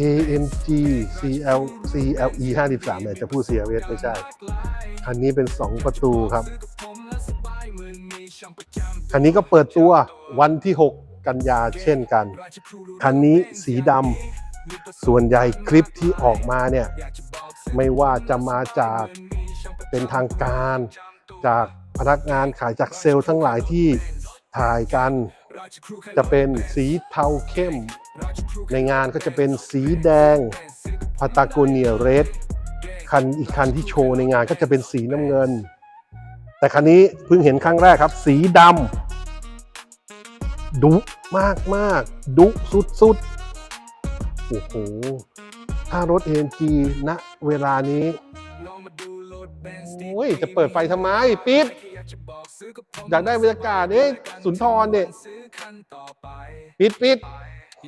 AMG CL CLE 53เนี่ยจะพูด CLS ไม่ใช่ คันนี้เป็น 2 ประตูครับ คันนี้ก็เปิดตัววันที่ 6 กันยาเช่นกัน คันนี้สีดำส่วนใหญ่คลิปที่ออกมาเนี่ย ไม่ว่าจะมาจากเป็นทางการจากพนักงานขายจากเซลล์ทั้งหลายที่ถ่ายกัน จะเป็นสีเทาเข้ม ในงานก็จะเป็นสีแดงพาตาโกเนียเรดคันอีกคันที่โชว์ในงานก็จะเป็นสีน้ำเงิน แต่คันนี้เพิ่งเห็นครั้งแรกครับ สีดำดุมากมากดุสุดๆโอ้โห ถ้ารถ AMG ณเวลานี้โอ้ย จะเปิดไฟทำไม ปิด อยากได้บรรยากาศเอ้ยสุนทรเนี่ย ปิดปิด